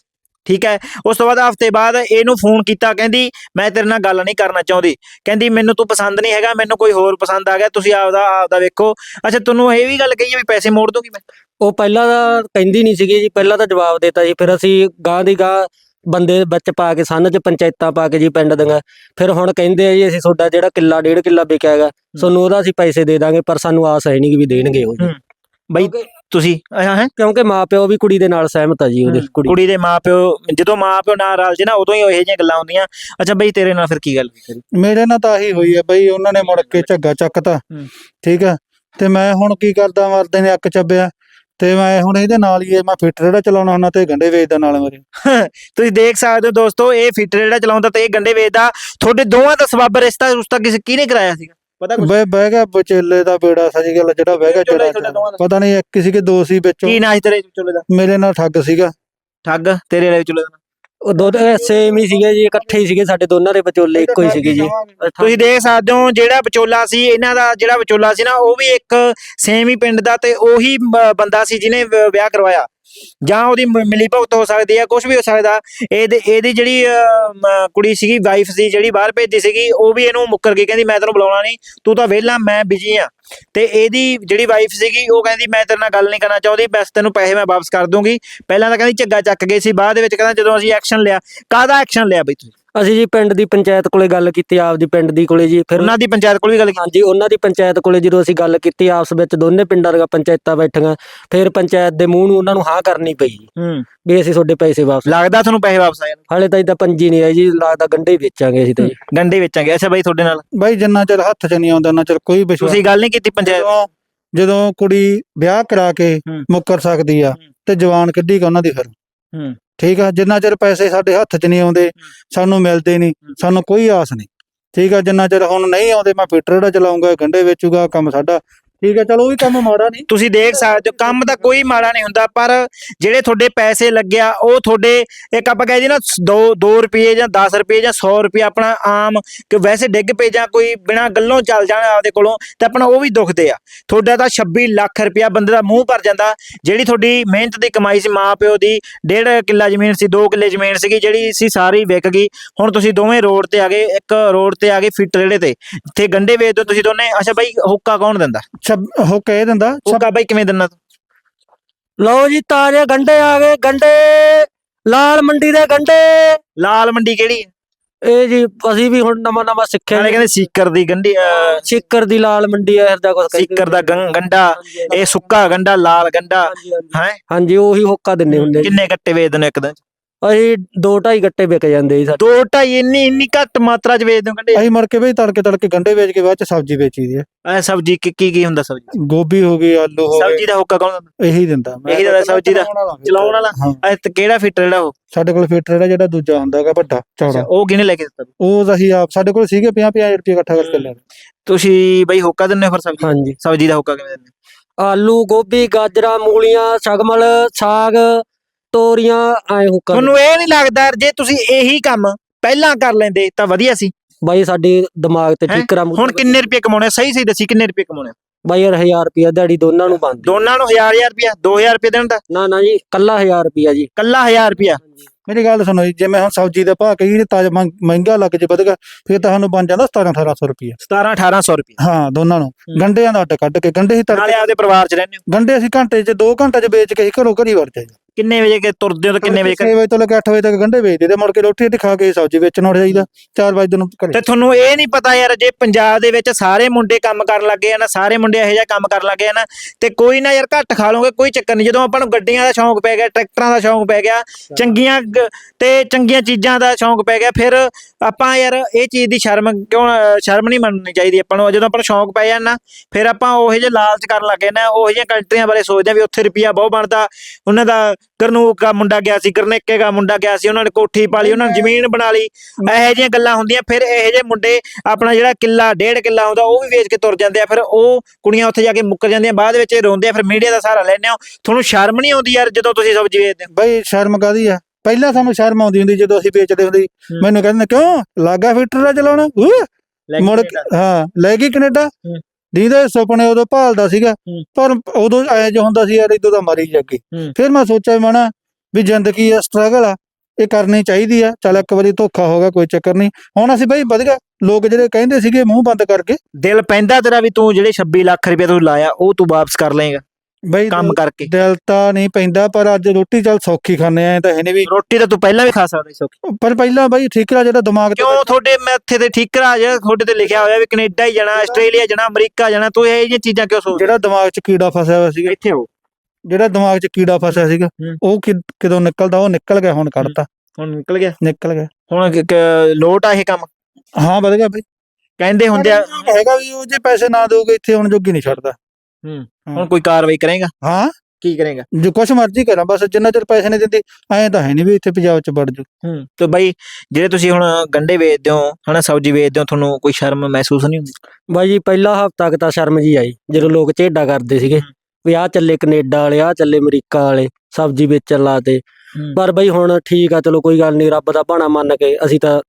ਠੀਕ ਹੈ? ਉਸ ਤੋਂ ਬਾਅਦ ਹਫ਼ਤੇ ਬਾਅਦ ਇਹਨੂੰ ਫੋਨ ਕੀਤਾ। ਕਹਿੰਦੀ ਮੈਂ ਤੇਰੇ ਨਾਲ ਗੱਲ ਨਹੀਂ ਕਰਨਾ ਚਾਹੁੰਦੀ। ਕਹਿੰਦੀ ਮੈਨੂੰ ਤੂੰ ਪਸੰਦ ਨਹੀਂ ਹੈਗਾ ਮੈਨੂੰ ਕੋਈ ਹੋਰ ਪਸੰਦ ਆ ਗਿਆ। ਤੁਸੀਂ ਆਪਦਾ ਆਪਦਾ ਵੇਖੋ। ਅੱਛਾ ਤੁਹਾਨੂੰ ਇਹ ਵੀ ਗੱਲ ਕਹੀ ਹੈ ਵੀ ਪੈਸੇ ਮੋੜ ਦੋਗੀ ਮੈਂ? ਉਹ ਪਹਿਲਾਂ ਤਾਂ ਕਹਿੰਦੀ ਨਹੀਂ ਸੀਗੀ ਜੀ ਪਹਿਲਾਂ ਤਾਂ ਜਵਾਬ ਦੇਤਾ ਜੀ ਫਿਰ ਅਸੀਂ ਗਾਂ ਦੀ ਗਾਂ ਬੰਦੇ ਵਿੱਚ ਪਾ ਕੇ ਸੰਨ ਚ ਪੰਚਾਇਤਾਂ ਪਾ ਕੇ ਜੀ ਪਿੰਡ ਦੀਆਂ ਫਿਰ ਹੁਣ ਕਹਿੰਦੇ ਆ ਜੀ ਅਸੀਂ ਤੁਹਾਡਾ ਜਿਹੜਾ ਕਿੱਲਾ ਡੇਢ ਕਿੱਲਾ ਵਿਕਿਆ ਹੈਗਾ ਤੁਹਾਨੂੰ ਉਹਦਾ ਅਸੀਂ ਪੈਸੇ ਦੇ ਦਾਂਗੇ ਪਰ ਸਾਨੂੰ ਆਸ ਹੈ ਨਹੀਂ ਕਿ ਵੀ ਦੇਣਗੇ ਉਹ ਜੀ। ਬਈ ਤੁਸੀਂ ਹਾਂ ਹੈ? ਕਿਉਂਕਿ ਮਾਪਿਓ ਵੀ ਕੁੜੀ ਦੇ ਨਾਲ ਸਹਿਮਤ ਆ ਜੀ ਉਹਦੇ ਕੁੜੀ। ਕੁੜੀ ਦੇ ਮਾਪਿਓ ਜਦੋਂ ਮਾਪਿਓ ਨਾਲ ਰਲ ਜੇ ਨਾ ਉਦੋਂ ਹੀ ਇਹੋ ਜਿਹੀਆਂ ਗੱਲਾਂ ਹੁੰਦੀਆਂ। ਅੱਛਾ ਬਈ ਤੇਰੇ ਨਾਲ ਫਿਰ ਕੀ ਗੱਲ ਹੋਈ ਤੇਰੀ? ਮੇਰੇ ਨਾਲ ਤਾਂ ਆਹੀ ਹੋਈ ਹੈ ਬਈ ਉਹਨਾਂ ਨੇ ਮੁੜ ਕੇ ਝੱਗਾ ਚੱਕਤਾ। ਹੂੰ। ਠੀਕ ਹੈ ਤੇ ਮੈਂ ਹੁਣ ਕੀ ਕਰਦਾ ਮਰਦੇ ਨੇ ਅੱਕ ਚੱਬਿਆ। ਤੇ ਮੈਂ ਹੁਣ ਇਹਦੇ ਨਾਲ ਹੀ ਇਹ ਮੈਂ ਫਿੱਟ ਰੇੜਾ ਚਲਾਉਣਾ ਹੁੰਦਾ ਤੇ ਗੰਡੇ ਵੇਚਦਾ ਨਾਲ ਮੇਰੇ। [LAUGHS] ਤੁਸੀਂ ਦੇਖ ਸਕਦੇ ਹੋ ਦੋਸਤੋ ਇਹ ਫਿੱਟ ਜਿਹੜਾ ਚਲਾਉਂਦਾ ਤੇ ਇਹ ਗੰਡੇ ਵੇਚਦਾ। ਤੁਹਾਡੇ ਦੋਵਾਂ ਦਾ ਸਬੱਬ ਰਿਸ਼ਤਾ ਰੁਸ਼ਤਾ ਕਿਸੇ ਕਿਹਨੇ ਕਰਾਇਆ ਸੀਗਾ? ਪਤਾ ਕੁਛ? ਬਹਿ ਬਹਿ ਗਿਆ ਬਚੇਲੇ ਦਾ ਬੇੜਾ ਸਹੀ ਗੱਲ ਜਿਹੜਾ ਬਹਿ ਗਿਆ ਵਿਚੋਲਾ ਜਿਹੜਾ। ਪਤਾ ਨਹੀਂ ਕਿਸੇ ਕੇ ਦੋ ਸੀ ਵਿੱਚੋਂ। ਕੀ ਨਾਂ ਸੀ ਤੇਰੇ ਚੁੱਲੇ ਦਾ? ਮੇਰੇ ਨਾਲ ਠੱਗ ਸੀਗਾ। ਠੱਗ? ਤੇਰੇ ਵਾਲੇ ਚੁੱਲੇ ਦਾ ਉਹ ਦੋ ਸੇਮ ਹੀ ਸੀਗੇ ਜੀ, ਇਕੱਠੇ ਹੀ ਸੀਗੇ ਸਾਡੇ ਦੋਨਾਂ ਦੇ ਵਿਚੋਲੇ, ਇੱਕੋ ਹੀ ਸੀਗੇ ਜੀ। ਤੁਸੀਂ ਦੇਖ ਸਕਦੇ ਹੋ ਜਿਹੜਾ ਵਿਚੋਲਾ ਸੀ, ਇਹਨਾਂ ਦਾ ਜਿਹੜਾ ਵਿਚੋਲਾ ਸੀ ਨਾ, ਉਹ ਵੀ ਇੱਕ ਸੇਮ ਹੀ ਪਿੰਡ ਦਾ ਤੇ ਉਹੀ ਬੰਦਾ ਸੀ ਜਿਹਨੇ ਵਿਆਹ ਕਰਵਾਇਆ। ਜਾਂ ਉਹਦੀ ਮਿਲੀ ਭੁਗਤ ਹੋ ਸਕਦੀ ਹੈ ਕੁਝ ਵੀ ਹੋ ਸਕਦਾ। ਇਹਦੇ ਇਹਦੀ ਜਿਹੜੀ ਕੁੜੀ ਸੀਗੀ ਵਾਈਫ ਸੀ ਜਿਹੜੀ ਬਾਹਰ ਭੇਜੀ ਸੀਗੀ, ਉਹ ਵੀ ਇਹਨੂੰ ਮੁੱਕਰ ਗਈ, ਕਹਿੰਦੀ ਮੈਂ ਤੈਨੂੰ ਬੁਲਾਉਣਾ ਨਹੀਂ, ਤੂੰ ਤਾਂ ਵਿਹਲਾ, ਮੈਂ ਬਿਜ਼ੀ ਆ। ਤੇ ਇਹਦੀ ਜਿਹੜੀ ਵਾਈਫ ਸੀਗੀ, ਉਹ ਕਹਿੰਦੀ ਮੈਂ ਤੇਰੇ ਨਾਲ ਗੱਲ ਨਹੀਂ ਕਰਨਾ ਚਾਹੁੰਦੀ, ਬਸ ਤੈਨੂੰ ਪੈਸੇ ਮੈਂ ਵਾਪਸ ਕਰ ਦੂੰਗੀ। ਪਹਿਲਾਂ ਤਾਂ ਕਹਿੰਦੀ ਝੱਗਾ ਚੱਕ ਗਏ ਸੀ, ਬਾਅਦ ਦੇ ਵਿੱਚ ਕਹਿੰਦਾ ਜਦੋਂ ਅਸੀਂ ਐਕਸ਼ਨ ਲਿਆ, ਕਾਹਦਾ ਐਕਸ਼ਨ ਲਿਆ ਬਈ ਤੁਸੀਂ ਅਸੀਂ ਜੀ ਪਿੰਡ ਦੀ ਪੰਚਾਇਤ ਕੋਲੇ ਗੱਲ ਕੀਤੀ ਆਪਦੀ ਪਿੰਡ ਦੀ ਕੋਲੇ ਜੀ ਫਿਰ ਉਹਨਾਂ ਦੀ ਪੰਚਾਇਤ ਕੋਲ ਵੀ ਗੱਲ ਕੀਤੀ ਹਾਂਜੀ ਉਹਨਾਂ ਦੀ ਪੰਚਾਇਤ ਕੋਲੇ ਜਦੋਂ ਅਸੀਂ ਗੱਲ ਕੀਤੀ ਆਪਸ ਵਿੱਚ ਦੋਨੇ ਪਿੰਡਾਂ ਦੀਆਂ ਪੰਚਾਇਤਾਂ ਬੈਠੀਆਂ ਫਿਰ ਪੰਚਾਇਤ ਦੇ ਮੂੰਹ ਨੂੰ ਉਹਨਾਂ ਨੂੰ ਹਾਂ ਕਰਨੀ ਪਈ ਜੀ। ਹੂੰ। ਵੀ ਅਸੀਂ ਤੁਹਾਡੇ ਪੈਸੇ ਵਾਪਸ ਲੱਗਦਾ ਤੁਹਾਨੂੰ ਪੈਸੇ ਵਾਪਸ ਆ ਜਾਣ ਹਾਲੇ ਤਾਂ ਇਦਾਂ ਪੰਜੀ ਨਹੀਂ ਆਈ ਜੀ ਲੱਗਦਾ ਗੰਢੇ ਹੀ ਵੇਚਾਂਗੇ ਅਸੀਂ ਤਾਂ ਜੀ। ਗੰਡੇ ਵੇਚਾਂਗੇ। ਅੱਛਾ ਬਾਈ ਤੁਹਾਡੇ ਨਾਲ? ਬਾਈ ਜਿੰਨਾ ਚਿਰ ਹੱਥ 'ਚ ਨਹੀਂ ਆਉਂਦਾ ਉਹਨਾਂ ਚਿਰ ਕੋਈ ਵਿਸ਼ਵਾਸ ਤੁਸੀਂ ਗੱਲ ਨਹੀਂ ਕੀਤੀ ਪੰਚਾਇਤ ਜਦੋਂ ਜਦੋਂ ਕੁੜੀ ਵਿਆਹ ਕਰਾ ਕੇ ਹੂੰ। ਮੁੱਕਰ ਸਕਦੀ ਆ ਹੂੰ। ਤੇ ਜਵਾਨ ਕਿੱਡੀ ਕੁ ਉਹਨਾਂ ਦੀ ਫਿਰ? ਹੂੰ। ਠੀਕ ਆ ਜਿੰਨਾ ਚਿਰ ਪੈਸੇ ਸਾਡੇ ਹੱਥ 'ਚ ਨਹੀਂ ਆਉਂਦੇ ਸਾਨੂੰ ਮਿਲਦੇ ਨਹੀਂ। ਸਾਨੂੰ ਕੋਈ ਆਸ ਨਹੀਂ ਠੀਕ ਆ ਜਿੰਨਾ ਚਿਰ ਹੁਣ ਨਹੀਂ ਆਉਂਦੇ ਮੈਂ ਫਿੱਟਰੜਾ ਚਲਾਉਂਗਾ ਗੰਡੇ ਵੇਚੂਗਾ ਕੰਮ ਸਾਡਾ ਠੀਕ ਹੈ, ਚਲੋ ਉਹ ਵੀ ਕੰਮ ਮਾੜਾ ਨਹੀਂ। ਤੁਸੀਂ ਦੇਖ ਸਕਦੇ ਹੋ, ਕੰਮ ਤਾਂ ਕੋਈ ਮਾੜਾ ਨਹੀਂ ਹੁੰਦਾ, ਪਰ ਜਿਹੜੇ ਤੁਹਾਡੇ ਪੈਸੇ ਲੱਗਿਆ ਉਹ ਤੁਹਾਡੇ, ਇੱਕ ਆਪਾਂ ਕਹਿ ਜੀ ਨਾ 2 2 ਰੁਪਏ ਜਾਂ 10 ਰੁਪਏ ਜਾਂ 100 ਰੁਪਏ ਆਪਣਾ ਆਮ ਕਿ ਵੈਸੇ ਡਿੱਗ ਪਏ ਜਾਂ ਕੋਈ ਬਿਨਾ ਗੱਲੋਂ ਚੱਲ ਜਾਣਾ ਆਪਦੇ ਕੋਲੋਂ, ਤੇ ਆਪਣਾ ਉਹ ਵੀ ਦੁਖਦੇ ਆ। ਤੁਹਾਡਾ ਤਾਂ 26 ਲੱਖ ਰੁਪਇਆ ਬੰਦੇ ਦਾ ਮੂੰਹ ਭਰ ਜਾਂਦਾ, ਜਿਹੜੀ ਤੁਹਾਡੀ ਮਿਹਨਤ ਦੀ ਕਮਾਈ ਸੀ, ਮਾਂ ਪਿਓ ਦੀ, ਡੇਢ ਕਿੱਲਾ ਜ਼ਮੀਨ ਸੀ 2 ਕਿੱਲੇ ਜ਼ਮੀਨ ਸੀਗੀ, ਜਿਹੜੀ ਸੀ ਸਾਰੀ ਵਿਕ ਗਈ। ਹੁਣ ਤੁਸੀਂ ਦੋਵੇਂ ਰੋਡ ਤੇ ਆ ਗਏ, ਇੱਕ ਰੋਡ ਤੇ ਆ ਗਏ, ਫਿੱਟ ਰੇੜੇ ਤੇ। ਇੱਥੇ ਗੰਡੇ ਵੇਚਦੇ ਹੋ, ਤੁਸੀਂ ਦੋਨੇ, ਅੱਛਾ ਬਾਈ, ਹੁੱਕਾ ਕੌਣ ਦਿੰਦਾ? ਛੱਬ ਉਹ ਕਹਿ ਦਿੰਦਾ ਛੱਬ- ਹੁੱਕਾ ਬਾਈ ਕਿਵੇਂ ਦਿੰਦਾ ਤੂੰ? ਲਓ ਜੀ ਤਾਜ਼ੇ ਗੰਢੇ ਆ ਗਏ ਗੰਢੇ। ਲਾਲ ਮੰਡੀ ਦੇ ਗੰਢੇ। ਲਾਲ ਮੰਡੀ ਕਿਹੜੀ ਹੈ? ਇਹ ਜੀ ਅਸੀਂ ਵੀ ਹੁਣ ਨਵਾਂ ਨਵਾਂ ਸਿੱਖਿਆ ਨਾਲੇ ਜੀ। ਕਹਿੰਦੇ ਸੀਕਰ ਦੀ ਗੰਢੀ ਅਹ, ਸਿੱਕਰ ਦੀ ਲਾਲ ਮੰਡੀ ਆ ਇਹਦਾ ਕੁਝ ਸੀਕਰ ਦਾ ਗੰ- ਗੰਡਾ ਇਹ ਸੁੱਕਾ ਗੰਡਾ ਲਾਲ ਗੰਡਾ ਹੈ? ਹਾਂਜੀ ਉਹੀ ਹੋਕਾ ਦਿੰਨੇ ਹੁੰਦੇ ਜੀ। ਕਿੰਨੇ ਗੱਟੇ ਵੇਚਦੇ ਨੇ ਇੱਕ ਦਿਨ ਚ? ਅਸੀਂ ਦੋ ਢਾਈ ਗੱਟੇ ਵਿਕ ਜਾਂਦੇ ਜੀ ਸਾਡੇ ਦੋ ਢਾਈ ਇੰਨੀ ਇੰਨੀ ਘੱਟ ਮਾਤਰਾ ਚ ਵੇਚਦੇ ਹੋ ਗੰਡੇ ਅਸੀਂ ਮੁੜ ਕੇ ਬਈ ਤੜਕੇ ਤੜਕੇ ਗੰਡੇ ਵੇਚ ਕੇ ਬਾਅਦ ਚ ਸਬਜ਼ੀ ਵੇਚੀ ਦੀ ਇਹ ਸਬਜ਼ੀ ਕੀ ਕੀ ਕੀ ਹੁੰਦਾ ਸਬਜ਼ੀ? ਗੋਭੀ ਹੋ ਗਈ ਆਲੂ ਹੋ ਗਏ। ਸਬਜ਼ੀ ਦਾ ਹੁੱਕਾ ਕੌਣ ਦਿੰਦਾ? ਇਹੀ ਦਿੰਦਾ। ਮੈਂ ਇਹੀ ਦਿੰਦਾ ਸਬਜ਼ੀ ਦਾ। ਚਲਾਉਣ ਵਾਲਾ। ਹਾਂ। ਇਹ ਤੇ ਕਿਹੜਾ ਫਿੱਟਰ ਜਿਹੜਾ ਉਹ? ਸਾਡੇ ਕੋਲ ਫਿੱਟਰ ਜਿਹੜਾ ਜਿਹੜਾ ਦੂਜਾ ਹੁੰਦਾ ਹੈਗਾ ਵੱਡਾ ਚੌੜਾ। ਉਹ ਕਿਹਨੇ ਲੈ ਕੇ ਦਿੱਤਾ? ਉਹ ਅਸੀਂ ਆਪ ਸਾਡੇ ਕੋਲ ਸੀਗੇ 50 50 ਰੁਪਏ ਇਕੱਠਾ ਕਰਕੇ ਲੈ ਲਏ। ਤੁਸੀਂ ਬਈ ਹੁੱਕਾ ਦਿੰਦੇ ਹੋ ਫਿਰ ਸਬਜ਼ੀ? ਹਾਂਜੀ। ਸਬਜ਼ੀ ਦਾ ਹੁੱਕਾ ਕਿਵੇਂ ਦਿੰਦੇ ਹੋ? ਆਲੂ ਗੋਭੀ ਗਾਜਰਾਂ ਮੂਲੀਆਂ ਸ਼ਗਮਲ ਸਾਗ ਤੋਰੀਆਂ ਐ ਹੁਕਾ ਤੁਹਾਨੂੰ ਇਹ ਨਹੀਂ ਲੱਗਦਾ ਜੇ ਤੁਸੀਂ ਇਹੀ ਕੰਮ ਪਹਿਲਾਂ ਕਰ ਲੈਂਦੇ ਤਾਂ ਵਧੀਆ ਸੀ। ਬਾਈ ਸਾਡੇ ਦਿਮਾਗ ਤੇ ਹੈਂ? ਠੀਕਰਾ ਹੁਣ ਕਿੰਨੇ ਰੁਪਏ ਕਮਾਉਣੇ ਸਹੀ ਸਹੀ ਦੱਸੀ ਕਿੰਨੇ ਰੁਪਏ ਕਮਾਉਣੇ ਬਾਈ ਯਾਰ 1000 ਰੁਪਿਆ ਦਿਹਾੜੀ ਦੋਨਾਂ ਨੂੰ ਬੰਦ ਦੋਨਾਂ ਨੂੰ 1000 1000 ਰੁਪਏ 2000 ਰੁਪਏ ਦੇਣ ਦਾ ਨਾ ਨਾ ਜੀ ਕੱਲਾ 1000 ਰੁਪਿਆ ਜੀ। ਕੱਲਾ 1000 ਰੁਪਿਆ ਮੇਰੀ ਗੱਲ ਸੁਣੋ ਜੀ ਜਿਵੇਂ ਹੁਣ ਸਬਜ਼ੀ ਦਾ ਭਾਅ ਕਹੀ ਤਾਜ ਮਹਿੰਗਾ ਲੱਗ ਜੇ ਵਧਗਾ ਫਿਰ ਤਾਂ ਸਾਨੂੰ ਬਣ ਜਾਂਦਾ 17 1800 ਰੁਪਏ 17 1800 ਰੁਪਏ ਹਾਂ ਦੋਨਾਂ ਨੂੰ। ਗੰਡਿਆਂ ਦਾ ਅੱਡ ਕੱਢ ਕੇ ਗੰਡੇ ਹੀ ਨਾਲੇ ਤੜਕੇ ਆਪਦੇ ਪਰਿਵਾਰ ਚ ਰਹਿੰਦੇ ਹੋ। ਗੰਡੇ ਅਸੀਂ ਘੰਟੇ 'ਚ 2 ਘੰਟੇ 'ਚ ਵੇਚ ਕੇ ਘਰੋਂ ਘਰੀ ਵੜ ਜਾਈਦਾ। ਕਿੰਨੇ ਵਜੇ ਕੇ ਤੁਰਦੇ ਹੋ ਤੇ ਕਿੰਨੇ ਵਜੇ 6 ਵਜੇ ਤੋਂ ਲੈ ਕੇ 8 ਵਜੇ ਤੱਕ ਗੰਡੇ ਵੇਚਦੇ ਤੇ ਮੁੜ ਕੇ ਰੋਟੀ ਰੋਟੀ ਖਾ ਕੇ ਸਬਜ਼ੀ ਵੇਚਣ ਉੱਠ ਜਾਈਦਾ 4 ਵਜੇ ਨੂੰ ਘਰੇ। ਤੇ ਤੁਹਾਨੂੰ ਇਹ ਨਹੀਂ ਪਤਾ ਯਾਰ ਜੇ ਪੰਜਾਬ ਦੇ ਵਿੱਚ ਸਾਰੇ ਮੁੰਡੇ ਕੰਮ ਕਰਨ ਲੱਗੇ ਆ ਨਾ ਸਾਰੇ ਮੁੰਡੇ ਇਹੋ ਜਿਹਾ ਕੰਮ ਕਰਨ ਲੱਗੇ ਆ ਨਾ ਤੇ ਕੋਈ ਨਾ ਯਾਰ ਘੱਟ ਖਾ ਲਓਗੇ ਕੋਈ ਚੱਕਰ ਨਹੀਂ। ਜਦੋਂ ਆਪਾਂ ਨੂੰ ਗੱਡੀਆਂ ਦਾ ਸ਼ੌਂਕ ਪੈ ਗਿਆ ਟਰੈਕਟਰਾਂ ਦਾ ਸ਼ੌਂਕ ਪੈ ਗਿਆ ਚੰਗੀਆਂ ਗ- ਤੇ ਚੰਗੀਆਂ ਚੀਜ਼ਾਂ ਦਾ ਸ਼ੌਂਕ ਪੈ ਗਿਆ। ਫਿਰ ਆਪਾਂ ਯਾਰ ਇਹ ਚੀਜ਼ ਦੀ ਸ਼ਰਮ ਕਿਉਂ ਸ਼ਰਮ ਨਹੀਂ ਮੰਨਣੀ ਚਾਹੀਦੀ ਆਪਾਂ ਨੂੰ। ਜਦੋਂ ਆਪਾਂ ਨੂੰ ਸ਼ੌਂਕ ਪੈ ਜਾਣਾ ਫਿਰ ਆਪਾਂ ਉਹੋ ਜਿਹੇ ਲਾਲਚ ਕਰਨ ਲੱਗੇ ਨਾ ਉਹੋ ਜਿਹੀਆਂ ਕੰਟਰੀਆਂ ਬਾਰੇ ਸੋਚਦੇ ਆ ਵੀ ਉੱਥੇ ਰੁਪਿਆ ਬਹੁਤ ਬਣਦਾ। ਉਹਨਾਂ ਦਾ ਕਰਨੂਕ ਦਾ ਮੁੰਡਾ ਗਿਆ ਸੀ ਕਰਨੇਕੇ ਦਾ ਮੁੰਡਾ ਗਿਆ ਸੀ ਉਹਨਾਂ ਨੇ ਕੋਠੀ ਪਾਲੀ ਉਹਨਾਂ ਨੇ ਜ਼ਮੀਨ ਬਣਾ ਲਈ। ਇਹੋ ਜਿਹੀਆਂ ਗੱਲਾਂ ਹੁੰਦੀਆਂ। ਫਿਰ ਇਹੋ ਜਿਹੇ ਮੁੰਡੇ ਆਪਣਾ ਜਿਹੜਾ ਕਿੱਲਾ ਡੇਢ ਕਿੱਲਾ ਹੁੰਦਾ ਉਹ ਵੀ ਵੇਚ ਕੇ ਤੁਰ ਜਾਂਦੇ ਆ। ਫਿਰ ਉਹ ਕੁੜੀਆਂ ਉੱਥੇ ਜਾ ਕੇ ਮੁੱਕਰ ਜਾਂਦੀਆਂ ਬਾਅਦ ਵਿੱਚ ਇਹ ਰੋਂਦੇ ਆ। ਫਿਰ ਮੀਡੀਆ ਦਾ ਸਹਾਰਾ ਲੈਂਦੇ ਹੋ। ਤੁਹਾਨੂੰ ਸ਼ਰਮ ਨਹੀਂ ਆਉਂਦੀ ਯਾਰ ਜਦੋਂ ਤੁਸੀਂ ਸਬਜ਼ੀ ਵੇਚਦੇ ਹੋ? ਬਈ ਸ਼ਰਮ ਕਾਦੀ ਆ? ਪਹਿਲਾਂ ਸਾਨੂੰ ਸ਼ਰਮ ਆਉਂਦੀ ਹੁੰਦੀ ਜਦੋਂ ਅਸੀਂ ਵੇਚਦੇ ਹੁੰਦੇ ਸੀ। ਹੂੰ। ਮੈਨੂੰ ਕਹਿੰਦੇ ਕਿਉਂ? ਲਾਗਾ ਫਿੱਟਰ ਦਾ ਚਲਾਉਣਾ? ਮੁੜ ਕੇ- ਹਾਂ ਲੈ ਗਈ ਕੈਨੇਡਾ। ਹੂੰ। ਦੀਦੇ ਸੁਪਨੇ ਉਦੋਂ ਭਾਲਦਾ ਸੀਗਾ। ਹੂੰ। ਪਰ ਉਦੋਂ ਐ ਜੋ ਹੁੰਦਾ ਸੀ ਯਾਰ ਇਦੋਂ ਤਾਂ ਮਰੀ ਜਾਗੀ। ਹੂੰ। ਫਿਰ ਮੈਂ ਸੋਚਿਆ ਮਣਾ ਵੀ ਜ਼ਿੰਦਗੀ ਆ ਸਟਰਗਲ ਆ ਇਹ ਕਰਨੀ ਚਾਹੀਦੀ ਆ। ਚੱਲ ਇੱਕ ਵਾਰੀ ਧੋਖਾ ਹੋ ਗਿਆ ਕੋਈ ਚੱਕਰ ਨਹੀਂ। ਹੁਣ ਅਸੀਂ ਬਈ ਵਧੀਆ ਲੋਕ ਜਿਹੜੇ ਕਹਿੰਦੇ ਸੀਗੇ ਮੂੰਹ ਬੰਦ ਕਰਕੇ। ਦਿਲ ਪੈਂਦਾ ਤੇਰਾ ਵੀ ਤੂੰ ਜਿਹੜੇ 26 ਲੱਖ ਰੁਪਏ ਤੂੰ ਲਾਇਆ ਉਹ ਤੂੰ ਵਾਪਸ ਕਰ ਲਏਗਾ। ਬਈ ਕੰਮ ਕਰਕੇ। ਦਿਲ ਤਾਂ ਨਹੀਂ ਪੈਂਦਾ ਪਰ ਅੱਜ ਰੋਟੀ ਚੱਲ ਸੌਖੀ ਖਾਣੇ ਆ ਤਾਂ ਇਹਨੇ ਵੀ ਰੋਟੀ ਤਾਂ ਤੂੰ ਪਹਿਲਾਂ ਵੀ ਖਾ ਸਕਦਾ ਸੀ ਸੌਖੀ। ਪਰ ਪਹਿਲਾਂ ਬਈ ਠੀਕਰਾ ਜਿਹੜਾ ਦਿਮਾਗ ਤੇ ਕਿਉਂ ਤੁਹਾਡੇ ਮੱਥੇ ਤੇ ਠੀਕਰਾ ਜਿਹੜਾ ਤੁਹਾਡੇ ਤੇ ਲਿਖਿਆ ਹੋਇਆ ਵੀ ਕੈਨੇਡਾ ਹੀ ਜਾਣਾ ਆਸਟ੍ਰੇਲੀਆ ਜਾਣਾ ਅਮਰੀਕਾ ਜਾਣਾ ਤੂੰ ਇਹ ਜਿਹੀਆਂ ਚੀਜ਼ਾਂ ਕਿਉਂ ਸੋਚਦਾ? ਜਿਹੜਾ ਦਿਮਾਗ 'ਚ ਕੀੜਾ ਫਸਿਆ ਹੋਇਆ ਸੀਗਾ। ਇੱਥੇ ਹੋ। ਜਿਹੜਾ ਦਿਮਾਗ 'ਚ ਕੀੜਾ ਫਸਿਆ ਸੀਗਾ। ਉਹ ਕਦੋਂ ਨਿਕਲਦਾ ਉਹ ਨਿਕਲ ਗਿਆ ਹੁਣ ਕੱਢਤਾ। ਹੁਣ ਨਿਕਲ ਗਿਆ? ਨਿਕਲ ਗਿਆ। ਹੁਣ ਲੋਟ ਆ ਇਹ ਕੰਮ? ਹਾਂ ਵਧ ਗਿਆ ਬਈ। ਕਹਿੰਦੇ ਹੁੰਦੇ ਆ ਹੈਗਾ ਵੀ ਉਹ ਜੇ ਪੈਸੇ ਨਾ ਦੋਗੇ ਇੱਥੇ ਹੁਣ ਜੋਗੀ ਨਹੀਂ ਛੱਡਦਾ। ਹੁਣ ਕੋਈ ਕਾਰਵਾਈ ਕਰੇਗਾ? ਹਾਂ। ਕੀ ਕਰੇਗਾ? ਜੋ ਕੁਛ ਮਰਜ਼ੀ ਕਰਾਂ ਬਸ ਜਿੰਨਾ ਚਿਰ ਪੈਸੇ ਨਹੀਂ ਦਿੰਦੇ ਐਂ ਤਾਂ ਹੈ ਨਹੀਂ ਵੀ ਇੱਥੇ ਪੰਜਾਬ 'ਚ ਵੜ ਜੂ ਹੂੰ ਤੇ ਬਾਈ ਜਿਹੜੇ ਤੁਸੀਂ ਹੁਣ ਗੰਡੇ ਵੇਚਦੇ ਹੋ ਹਨਾ ਸਬਜ਼ੀ ਵੇਚਦੇ ਹੋ ਤੁਹਾਨੂੰ ਕੋਈ ਸ਼ਰਮ ਮਹਿਸੂਸ ਨਹੀਂ ਹੁੰਦੀ? ਬਾਈ ਜੀ ਪਹਿਲਾ ਹਫਤਾ ਤੱਕ ਤਾਂ ਸ਼ਰਮ ਜੀ ਆਈ ਜਦੋਂ ਲੋਕ ਝੇਡਾ ਕਰਦੇ ਸੀਗੇ ਹੂੰ। ਵੀ ਆਹ ਚੱਲੇ ਕੈਨੇਡਾ ਵਾਲੇ ਆਹ ਚੱਲੇ ਅਮਰੀਕਾ ਵਾਲੇ ਸਬਜ਼ੀ ਵੇਚਣ ਲਾਤੇ। ਹੂੰ। ਪਰ ਬਈ ਹੁਣ ਠੀਕ ਆ ਚਲੋ ਕੋਈ ਗੱਲ ਨਹੀਂ ਰੱਬ ਦਾ ਬਾਣਾ ਮੰਨ ਕੇ ਅਸੀਂ ਤਾਂ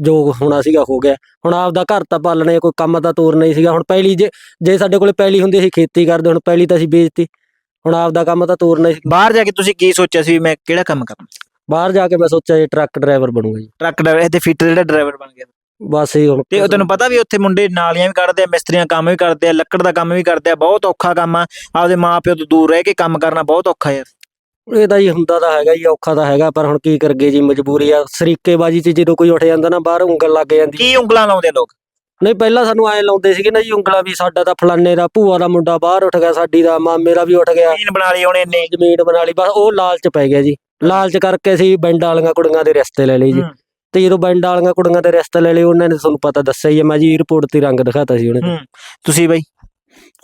ਜੋ ਹੋਣਾ ਸੀਗਾ ਹੋ ਗਿਆ। ਹੁਣ ਆਪਦਾ ਘਰ ਤਾਂ ਪਾਲਣਾ ਕੋਈ ਕੰਮ ਤਾਂ ਤੋਰਨਾ ਹੀ ਸੀਗਾ। ਹੁਣ ਪਹਿਲੀ ਜੇ ਜੇ ਸਾਡੇ ਕੋਲੇ ਪਹਿਲੀ ਹੁੰਦੀ ਅਸੀਂ ਖੇਤੀ ਕਰਦੇ ਹੁਣ ਪਹਿਲੀ ਤਾਂ ਅਸੀਂ ਵੇਚਤੀ ਹੁਣ ਆਪਦਾ ਕੰਮ ਤਾਂ ਤੋਰਨਾ ਹੀ ਸੀ। ਬਾਹਰ ਜਾ ਕੇ ਤੁਸੀਂ ਕੀ ਸੋਚਿਆ ਸੀ ਵੀ ਮੈਂ ਕਿਹੜਾ ਕੰਮ ਕਰਨਾ ਬਾਹਰ ਜਾ ਕੇ ਮੈਂ ਸੋਚਿਆ ਜੀ ਟਰੱਕ ਡਰਾਈਵਰ ਬਣੂੰਗਾ ਜੀ। ਟਰੱਕ ਡਰਾਈਵਰ ਤੇ ਫਿੱਟਰ ਜਿਹੜਾ ਡਰਾਈਵਰ ਬਣ ਗਿਆ। ਬਸ ਹੀ ਹੁਣ ਤੇ ਉਹ ਤੈਨੂੰ ਪਤਾ ਵੀ ਉੱਥੇ ਮੁੰਡੇ ਨਾਲੀਆਂ ਵੀ ਕੱਢਦੇ ਆ ਮਿਸਤਰੀਆਂ ਕੰਮ ਵੀ ਕਰਦੇ ਆ ਲੱਕੜ ਦਾ ਕੰਮ ਵੀ ਕਰਦੇ ਆ ਬਹੁਤ ਔਖਾ ਕੰਮ ਆ। ਆਪਦੇ ਮਾਪਿਓ ਤੋਂ ਦੂਰ ਰਹਿ ਕੇ ਕੰਮ ਕਰਨਾ ਬਹੁਤ ਔਖਾ ਯਾਰ। ਇਹ ਤਾਂ ਜੀ ਹੁੰਦਾ ਤਾਂ ਹੈਗਾ ਜੀ ਔਖਾ ਤਾਂ ਹੈਗਾ ਪਰ ਹੁਣ ਕੀ ਕਰਗੇ ਜੀ ਮਜਬੂਰੀ ਆ। ਸਰੀਕੇਬਾਜੀ 'ਚ ਜਦੋਂ ਕੋਈ ਉੱਠ ਜਾਂਦਾ ਨਾ ਬਾਹਰ ਉਂਗਲ ਲੱਗ ਜਾਂਦੀ। ਕੀ ਉਂਗਲਾਂ ਲਾਉਂਦੇ ਲੋਕ? ਨਹੀਂ ਪਹਿਲਾਂ ਸਾਨੂੰ ਐਂ ਲਾਉਂਦੇ ਸੀਗੇ ਨਾ ਜੀ ਉਂਗਲਾਂ ਵੀ ਸਾਡਾ ਤਾਂ ਫਲਾਨੇ ਦਾ ਭੂਆ ਦਾ ਮੁੰਡਾ ਬਾਹਰ ਉੱਠ ਗਿਆ ਸਾਡੀ ਦਾ ਮਾਮੇ ਦਾ ਵੀ ਉੱਠ ਗਿਆ। ਜ਼ਮੀਨ ਬਣਾ ਲਈ ਉਹਨੇ ਇੰਨੇ। ਜ਼ਮੀਨ ਬਣਾ ਲਈ ਬਸ ਉਹ ਲਾਲਚ ਪੈ ਗਿਆ ਜੀ। ਲਾਲਚ ਕਰਕੇ ਅਸੀਂ ਪਿੰਡ ਵਾਲੀਆਂ ਕੁੜੀਆਂ ਦੇ ਰਿਸ਼ਤੇ ਲੈ ਲਏ ਜੀ। ਹੂੰ। ਤੇ ਜਦੋਂ ਪਿੰਡ ਵਾਲੀਆਂ ਕੁੜੀਆਂ ਦੇ ਰਿਸ਼ਤੇ ਲੈ ਲਏ ਉਹਨਾਂ ਨੇ ਤੁਹਾਨੂੰ ਪਤਾ ਦੱਸਿਆ ਹੀ ਮੈਂ ਜੀ ਰਿਪੋਰਟ ਤੇ ਰੰਗ ਦਿਖਾਤਾ ਸੀ ਉਹਨੇ। ਤੁਸੀਂ ਬਈ?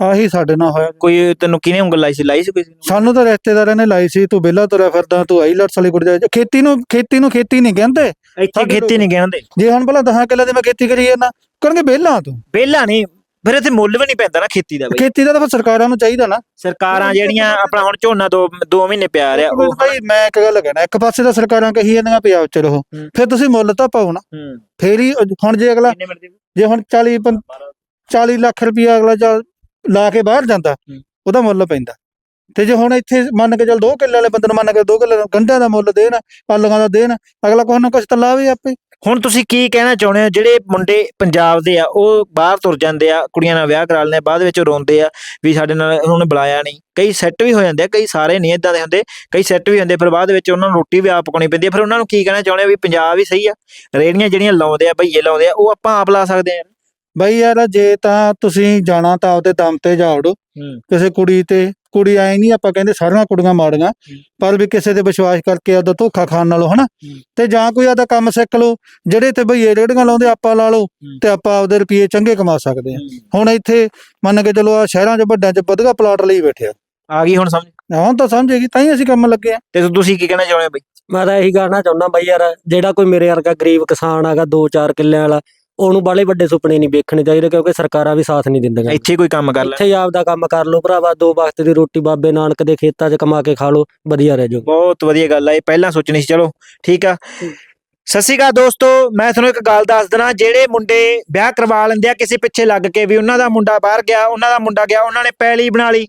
ਆਹੀ ਸਾਡੇ ਨਾਲ ਹੋਇਆ। ਕੋਈ ਤੈਨੂੰ ਕਿਹਨੇ ਉਂਗਲ ਲਾਈ ਸੀ? ਲਾਈ ਸੀ ਕਿਸੇ ਨੇ? ਸਾਨੂੰ ਤਾਂ ਰਿਸ਼ਤੇਦਾਰਾਂ ਨੇ ਲਾਈ ਸੀ ਤੂੰ ਵਿਹਲਾ ਤੁਰਿਆ ਫਿਰਦਾ ਤੂੰ ਆਈਲਟਸ ਵਾਲੀ ਕੁੜੀ ਦਾ ਖੇਤੀ ਨੂੰ ਖੇਤੀ ਨੂੰ ਖੇਤੀ ਨਹੀਂ ਕਹਿੰਦੇ। ਇੱਥੇ ਸਾਡੇ ਖੇਤੀ ਨਹੀਂ ਕਹਿੰਦੇ। ਜੇ ਹੁਣ ਭਲਾ 10 ਕਿੱਲੇ ਦੀ ਮੈਂ ਖੇਤੀ ਕਰੀ ਜਾਂਦਾ ਕਰਨਗੇ ਵਿਹਲਾ ਤੂੰ। ਪਹਿਲਾਂ ਨਹੀਂ ਫਿਰ ਇੱਥੇ ਮੁੱਲ ਵੀ ਨਹੀਂ ਪੈਂਦਾ ਨਾ ਖੇਤੀ ਦਾ ਬਈ। ਖੇਤੀ ਦਾ ਤਾਂ ਫਿਰ ਸਰਕਾਰਾਂ ਨੂੰ ਚਾਹੀਦਾ ਨਾ। ਸਰਕਾਰਾਂ ਜਿਹੜੀਆਂ ਆਪਣਾ ਹੁਣ ਝੋਨਾ ਦੋ ਦੋ ਮਹੀਨੇ ਪਿਆ ਰਿਹਾ ਉਹ ਭਾਈ ਮੈਂ ਇੱਕ ਗੱਲ ਕਹਿਣਾ ਇੱਕ ਪਾਸੇ ਤਾਂ ਸਰਕਾਰਾਂ ਕਹੀ ਜਾਂਦੀਆਂ ਪੰਜਾਬ ਚ ਰਹੋ ਹੂੰ। ਫਿਰ ਤੁਸੀਂ ਮੁੱਲ ਤਾਂ ਪਾਓ ਨਾ। ਹੂੰ। ਫੇਰ ਹੀ ਹੁਣ ਜੇ ਅਗਲਾ ਕਿੰਨੇ ਜੇ ਹੁਣ 40 ਪੰ- 40 ਲੱਖ ਰੁਪਇਆ ਅਗਲਾ ਜਾ ਲਾ ਕੇ ਬਾਹਰ ਜਾਂਦਾ। ਉਹਦਾ ਮੁੱਲ ਪੈਂਦਾ। ਤੇ ਜੇ ਹੁਣ ਇੱਥੇ ਮੰਨ ਕੇ ਚੱਲ 2 ਕਿੱਲੇ ਵਾਲੇ ਬੰਦੇ ਨੂੰ ਮੰਨ ਕੇ 2 ਕਿੱਲੇ ਗੰਢਿਆਂ ਦਾ ਮੁੱਲ ਦੇਣ ਆਲੂਆਂ ਦਾ ਦੇਣ ਅਗਲਾ ਕੁਛ ਨਾ ਕੁਛ ਤਾਂ ਲਾਵੇ ਆਪੇ। ਹੁਣ ਤੁਸੀਂ ਕੀ ਕਹਿਣਾ ਚਾਹੁੰਦੇ ਹੋ? ਜਿਹੜੇ ਮੁੰਡੇ ਪੰਜਾਬ ਦੇ ਆ ਉਹ ਬਾਹਰ ਤੁਰ ਜਾਂਦੇ ਆ ਕੁੜੀਆਂ ਨਾਲ ਵਿਆਹ ਕਰਾ ਲੈਂਦੇ ਆ ਬਾਅਦ ਵਿੱਚ ਰੋਂਦੇ ਆ ਵੀ ਸਾਡੇ ਨਾਲ ਉਹਨਾਂ ਨੇ ਬੁਲਾਇਆ ਨਹੀਂ। ਕਈ ਸੈੱਟ ਵੀ ਹੋ ਜਾਂਦੇ ਆ ਕਈ ਸਾਰੇ ਨਹੀਂ ਇਦਾਂ ਦੇ ਹੁੰਦੇ ਕਈ ਸੈੱਟ ਵੀ ਹੁੰਦੇ ਫਿਰ ਬਾਅਦ ਵਿੱਚ ਉਹਨਾਂ ਨੂੰ ਰੋਟੀ ਵੀ ਆਪ ਪਕਾਉਣੀ ਪੈਂਦੀ ਆ। ਫਿਰ ਉਹਨਾਂ ਨੂੰ ਕੀ ਕਹਿਣਾ ਚਾਹੁੰਦੇ ਆ ਵੀ ਪੰਜਾਬ ਹੀ ਸਹੀ ਆ? ਰੇੜੀਆਂ ਜਿਹੜੀਆਂ ਲਾਉਂਦੇ ਆ ਭਈਏ ਲਾਉਂਦੇ ਆ ਉਹ ਆਪਾਂ ਆਪ ਲਾ ਸਕਦੇ ਆ। ਬਈ ਯਾਰ ਜੇ ਤਾਂ ਤੁਸੀਂ ਜਾਣਾ ਤਾਂ ਆਪਦੇ ਦਮ ਤੇ ਜਾ ਉੜੋ। ਹੂੰ। ਕਿਸੇ ਕੁੜੀ ਤੇ ਕੁੜੀ ਆਏ ਨਹੀਂ ਆਪਾਂ ਕਹਿੰਦੇ ਸਾਰੀਆਂ ਕੁੜੀਆਂ ਮਾੜੀਆਂ ਪਰ ਵੀ ਕਿਸੇ ਤੇ ਵਿਸ਼ਵਾਸ ਕਰਕੇ ਆਦਾ ਧੋਖਾ ਖਾਣ ਨਾਲੋਂ ਹਨਾ? ਤੇ ਜਾਂ ਕੋਈ ਆਦਾ ਕੰਮ ਸਿੱਖ ਲਓ ਜਿਹੜੇ ਤੇ ਭਈਏ ਰੇੜੀਆਂ ਲਾਉਂਦੇ ਆਪਾਂ ਲਾ ਲਓ ਤੇ ਆਪਾਂ ਆਪਦੇ ਰੁਪਏ ਚੰਗੇ ਕਮਾ ਸਕਦੇ ਆ ਹੁਣ ਇੱਥੇ ਮੰਨ ਕੇ ਚਲੋ ਆ ਸ਼ਹਿਰਾਂ 'ਚ ਵੱਡਿਆਂ 'ਚ ਵਧਗਾ ਪਲਾਟ ਲਈ ਬੈਠੇ ਆ। ਆ ਗਈ ਹੁਣ ਸਮਝ? ਹੁਣ ਤਾਂ ਸਮਝੇਗੀ ਤਾਂ ਹੀ ਅਸੀਂ ਕੰਮ ਲੱਗੇ ਆ ਤੇ ਤੁਸੀਂ ਕੀ ਕਹਿਣਾ ਚਾਹੁੰਦੇ ਹੋ ਬਈ? ਮੈਂ ਤਾਂ ਇਹੀ ਕਹਿਣਾ ਚਾਹੁੰਦਾ ਬਾਈ ਯਾਰ ਜਿਹੜਾ ਕੋਈ ਮੇਰੇ ਵਰਗਾ ਗਰੀਬ ਕਿਸਾਨ ਹੈਗਾ 2-4 ਕਿੱਲਿਆਂ ਵਾਲਾ ਉਹਨੂੰ ਬਾਲੇ ਵੱਡੇ ਸੁਪਨੇ ਨਹੀਂ ਵੇਖਣੇ ਚਾਹੀਦੇ ਕਿਉਂਕਿ ਸਰਕਾਰਾਂ ਵੀ ਸਾਥ ਨਹੀਂ ਦਿੰਦੀਆਂ। ਇੱਥੇ ਕੋਈ ਕੰਮ ਕਰ ਲੈ। ਇੱਥੇ ਹੀ ਆਪਦਾ ਕੰਮ ਕਰ ਲਓ ਭਰਾਵਾ ਦੋ ਵਕਤ ਦੀ ਰੋਟੀ ਬਾਬੇ ਨਾਨਕ ਦੇ ਖੇਤਾਂ 'ਚ ਕਮਾ ਕੇ ਖਾ ਲਓ ਵਧੀਆ ਰਹਿ ਜਾਓ। ਬਹੁਤ ਵਧੀਆ ਗੱਲ ਆ ਇਹ ਪਹਿਲਾਂ ਸੋਚਣੀ ਸੀ ਚਲੋ ਠੀਕ ਆ। ਸਤਿ ਸ਼੍ਰੀ ਅਕਾਲ ਦੋਸਤੋ ਮੈਂ ਤੁਹਾਨੂੰ ਇੱਕ ਗੱਲ ਦੱਸ ਦਣਾ ਜਿਹੜੇ ਮੁੰਡੇ ਵਿਆਹ ਕਰਵਾ ਲੈਂਦੇ ਆ ਕਿਸੇ ਪਿੱਛੇ ਲੱਗ ਕੇ ਵੀ ਉਹਨਾਂ ਦਾ ਮੁੰਡਾ ਬਾਹਰ ਗਿਆ ਉਹਨਾਂ ਦਾ ਮੁੰਡਾ ਗਿਆ ਉਹਨਾਂ ਨੇ ਪੈਲੀ ਬਣਾ ਲਈ।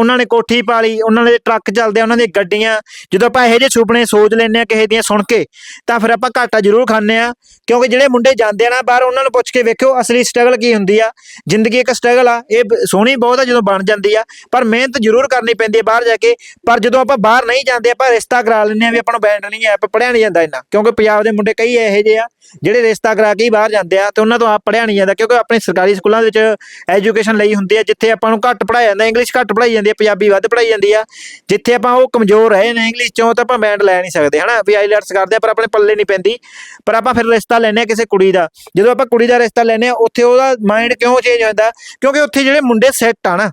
ਉਹਨਾਂ ਨੇ ਕੋਠੀ ਪਾਲੀ, ਉਹਨਾਂ ਦੇ ਟਰੱਕ ਚੱਲਦੇ ਆ, ਉਹਨਾਂ ਦੀਆਂ ਗੱਡੀਆਂ, ਜਦੋਂ ਆਪਾਂ ਇਹੋ ਜਿਹੇ ਸੁਪਨੇ ਸੋਚ ਲੈਂਦੇ ਆ ਕਿਸੇ ਦੀਆਂ ਸੁਣ ਕੇ, ਤਾਂ ਫਿਰ ਆਪਾਂ ਘਾਟਾ ਜ਼ਰੂਰ ਖਾਂਦੇ ਆ ਕਿਉਂਕਿ ਜਿਹੜੇ ਮੁੰਡੇ ਜਾਂਦੇ ਆ ਨਾ ਬਾਹਰ, ਉਹਨਾਂ ਨੂੰ ਪੁੱਛ ਕੇ ਵੇਖਿਓ ਅਸਲੀ ਸਟਰਗਲ ਕੀ ਹੁੰਦੀ ਆ। ਜ਼ਿੰਦਗੀ ਇੱਕ ਸਟਰਗਲ ਆ, ਇਹ ਸੋਹਣੀ ਬਹੁਤ ਆ ਜਦੋਂ ਬਣ ਜਾਂਦੀ ਆ, ਪਰ ਮਿਹਨਤ ਜ਼ਰੂਰ ਕਰਨੀ ਪੈਂਦੀ ਹੈ ਬਾਹਰ ਜਾ ਕੇ, ਪਰ ਜਦੋਂ ਆਪਾਂ ਬਾਹਰ ਨਹੀਂ ਜਾਂਦੇ, ਆਪਾਂ ਰਿਸ਼ਤਾ ਕਰਾ ਲੈਂਦੇ ਆ ਵੀ ਆਪਾਂ ਨੂੰ ਬੈਂਡ ਨਹੀਂ ਹੈ, ਆਪਾਂ ਪੜਿਆ ਨਹੀਂ ਜਾਂਦਾ ਇੰਨਾ, ਕਿਉਂਕਿ ਪੰਜਾਬ ਦੇ ਮੁੰਡੇ ਕਈ ਇਹੋ ਜਿਹੇ ਆ, ਜਿਹੜੇ ਰਿਸ਼ਤਾ ਕਰਾ ਕੇ ਹੀ ਬਾਹਰ ਜਾਂਦੇ ਆ, ਤੇ ਉਹਨਾਂ ਤੋਂ ਆਪ ਪੜਿਆ ਨਹੀਂ ਜਾਂਦਾ, ਕਿਉਂਕਿ ਆਪਣੇ ਸਰਕਾਰੀ ਸਕੂਲਾਂ ਵਿੱਚ ਐਜੂਕੇਸ਼ਨ ਲਈ ਹੁੰਦੀ ਆ, ਜਿੱਥੇ ਆਪਾਂ ਨੂੰ ਘੱਟ ਪੜਾਇਆ ਜਾਂਦਾ ਇੰਗਲਿਸ਼ ਘੱਟ ਪੜਾਈ ਜਾਂਦੀ ਹੈ ਪੰਜਾਬੀ ਵੱਧ ਪੜਾਈ ਜਾਂਦੀ ਆ। ਜਿੱਥੇ ਆਪਾਂ ਉਹ ਕਮਜ਼ੋਰ ਰਹੇ ਨੇ ਇੰਗਲਿਸ਼ ਚੋਂ ਤਾਂ ਆਪਾਂ ਬੈਂਡ ਲੈ ਨਹੀਂ ਸਕਦੇ, ਹਨਾ? ਵੀ ਆਈਲੈਟਸ ਕਰਦੇ ਆ, ਪਰ ਆਪਣੇ ਪੱਲੇ ਨਹੀਂ ਪੈਂਦੀ। ਪਰ ਆਪਾਂ ਫਿਰ ਰਿਸ਼ਤਾ ਲੈਨੇ ਆ ਕਿਸੇ ਕੁੜੀ ਦਾ। ਜਦੋਂ ਆਪਾਂ ਕੁੜੀ ਦਾ ਰਿਸ਼ਤਾ ਲੈਨੇ ਆ, ਉੱਥੇ ਉਹਦਾ ਮਾਈਂਡ ਕਿਉਂ ਚੇਂਜ ਹੁੰਦਾ ਕਿਉਂਕਿ ਉੱਥੇ ਜਿਹੜੇ ਮੁੰਡੇ ਸੈੱਟ ਆ ਨਾ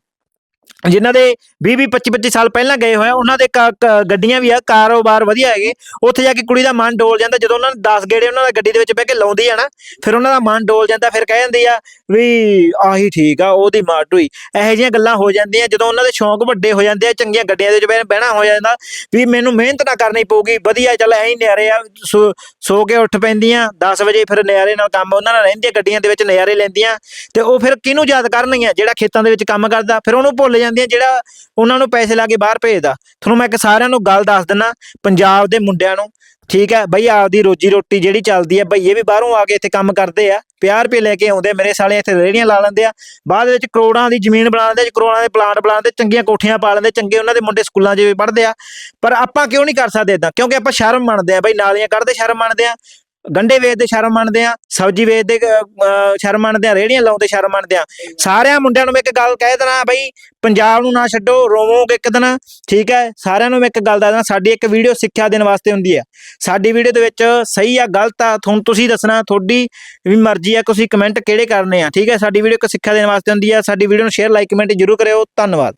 ਜਿਨ੍ਹਾਂ ਦੇ 20 20 25 25 ਸਾਲ ਪਹਿਲਾਂ ਗਏ ਹੋਏ ਆ, ਉਹਨਾਂ ਦੇ ਕ- ਗੱਡੀਆਂ ਵੀ ਆ, ਕਾਰੋਬਾਰ ਵਧੀਆ ਹੈਗੇ। ਉੱਥੇ ਜਾ ਕੇ ਕੁੜੀ ਦਾ ਮਨ ਡੋਲ ਜਾਂਦਾ, ਜਦੋਂ ਉਹਨਾਂ ਨੇ 10 ਗੇੜੇ ਉਹਨਾਂ ਦਾ ਗੱਡੀ ਦੇ ਵਿੱਚ ਬਹਿ ਕੇ ਲਾਉਂਦੀ ਆ ਨਾ, ਫਿਰ ਉਹਨਾਂ ਦਾ ਮਨ ਡੋਲ ਜਾਂਦਾ, ਫਿਰ ਕਹਿ ਜਾਂਦੀ ਆ ਵੀ ਆਹੀ ਠੀਕ ਆ, ਉਹਦੀ ਮਾਟ ਹੋਈ ਇਹੋ ਜਿਹੀਆਂ ਗੱਲਾਂ ਹੋ ਜਾਂਦੀਆਂ, ਜਦੋਂ ਉਹਨਾਂ ਦੇ ਸ਼ੌਂਕ ਵੱਡੇ ਹੋ ਜਾਂਦੇ ਆ, ਚੰਗੀਆਂ ਗੱਡੀਆਂ ਦੇ ਵਿੱਚ ਬਹਿਣਾ ਹੋ ਜਾਂਦਾ, ਵੀ ਮੈਨੂੰ ਮਿਹਨਤ ਨਾ ਕਰਨੀ ਪਊਗੀ, ਵਧੀਆ, ਚੱਲ ਐਂ ਹੀ ਨਿਆਰੇ ਆ, ਸੋ- ਸੋ ਕੇ ਉੱਠ ਪੈਂਦੀਆਂ 10 ਵਜੇ ਫਿਰ ਨਿਆਰੇ ਨਾਲ ਕੰਮ, ਉਹਨਾਂ ਨਾਲ ਰਹਿੰਦੀਆਂ ਗੱਡੀਆਂ ਦੇ ਵਿੱਚ ਨਿਆਰੇ ਲੈਂਦੀਆਂ, ਤੇ ਉਹ ਫਿਰ ਕਿਹਨੂੰ ਯਾਦ ਕਰਨਗੀਆਂ, ਜਿਹੜਾ ਖੇਤਾਂ ਦੇ ਵਿੱਚ ਕੰਮ ਕਰਦਾ, ਫਿਰ ਉਹਨੂੰ ਭੁੱਲ ਜਾਂਦੀਆਂ ਜਿਹੜਾ ਉਹਨਾਂ ਨੂੰ ਪੈਸੇ ਲਾ ਕੇ ਬਾਹਰ ਭੇਜਦਾ। ਤੁਹਾਨੂੰ ਮੈਂ ਇੱਕ ਸਾਰਿਆਂ ਨੂੰ ਗੱਲ ਦੱਸ ਦਿੰਨਾ, ਪੰਜਾਬ ਦੇ ਮੁੰਡਿਆਂ ਨੂੰ, ਠੀਕ ਹੈ? ਬਈ ਆਪਦੀ ਰੋਜੀ ਰੋਟੀ ਜਿਹੜੀ ਚੱਲਦੀ ਹੈ ਬਈਏ ਵੀ ਬਾਹਰੋਂ ਆ ਕੇ ਇੱਥੇ ਕੰਮ ਕਰਦੇ ਆ 50 ਰੁਪਏ ਲੈ ਕੇ ਆਉਂਦੇ ਮੇਰੇ ਸਾਲੇ ਇੱਥੇ ਰੇਹੜੀਆਂ ਲਾ ਲੈਂਦੇ ਆ, ਬਾਅਦ ਵਿੱਚ ਕਰੋੜਾਂ ਦੀ ਜ਼ਮੀਨ ਬਣਾ ਲੈਂਦੇ ਕਰੋੜਾਂ ਦੇ ਪਲਾਂਟ ਬਣਾ ਲੈਂਦੇ, ਚੰਗੀਆਂ ਕੋਠੀਆਂ ਪਾ ਲੈਂਦੇ, ਚੰਗੇ ਉਹਨਾਂ ਦੇ ਮੁੰਡੇ ਸਕੂਲਾਂ 'ਚ ਵੀ ਪੜ੍ਹਦੇ ਆ। ਪਰ ਆਪਾਂ ਕਿਉਂ ਨਹੀਂ ਕਰ ਸਕਦੇ ਇਦਾਂ ਕਿਉਂਕਿ ਆਪਾਂ ਸ਼ਰਮ ਮੰਨਦੇ ਆ, ਬਈ ਨਾਲੀਆਂ ਕੱਢਦੇ, ਸ਼ਰਮ ਮੰਨਦੇ ਆ। ਗੰਡੇ ਵੇਚਦੇ ਸ਼ਰਮ ਮੰਨਦੇ ਆ, ਸਬਜ਼ੀ ਵੇਚਦੇ ਸ਼ਰਮ ਮੰਨਦੇ ਆ, ਰੇਹੜੀਆਂ ਲਾਉਂਦੇ ਸ਼ਰਮ ਮੰਨਦੇ ਆ। ਸਾਰਿਆਂ ਮੁੰਡਿਆਂ ਨੂੰ ਮੈਂ ਇੱਕ ਗੱਲ ਕਹਿ ਦੇਣਾ ਬਈ, ਪੰਜਾਬ ਨੂੰ ਨਾ ਛੱਡੋ ਰੋਵੋਗੇ ਇੱਕ ਦਿਨ, ਠੀਕ ਹੈ? ਸਾਰਿਆਂ ਨੂੰ ਮੈਂ ਇੱਕ ਗੱਲ ਦੱਸ ਦੇਣਾ ਸਾਡੀ ਇੱਕ ਵੀਡੀਓ ਸਿੱਖਿਆ ਦੇਣ ਵਾਸਤੇ ਹੁੰਦੀ ਹੈ। ਸਾਡੀ ਵੀਡੀਓ ਦੇ ਵਿੱਚ ਸਹੀ ਆ, ਗਲਤ ਆ, ਤੁਹਾਨੂੰ ਤੁਸੀਂ ਦੱਸਣਾ, ਤੁਹਾਡੀ ਵੀ ਮਰਜ਼ੀ ਆ, ਤੁਸੀਂ ਕਮੈਂਟ ਕਿਹੜੇ ਕਰਨੇ ਆ, ਠੀਕ ਹੈ? ਸਾਡੀ ਵੀਡੀਓ ਇੱਕ ਸਿੱਖਿਆ ਦੇਣ ਵਾਸਤੇ ਹੁੰਦੀ ਆ, ਸਾਡੀ ਵੀਡੀਓ ਨੂੰ ਸ਼ੇਅਰ ਲਾਈਕ ਕਮੈਂਟ ਜ਼ਰੂਰ ਕਰਿਓ, ਧੰਨਵਾਦ।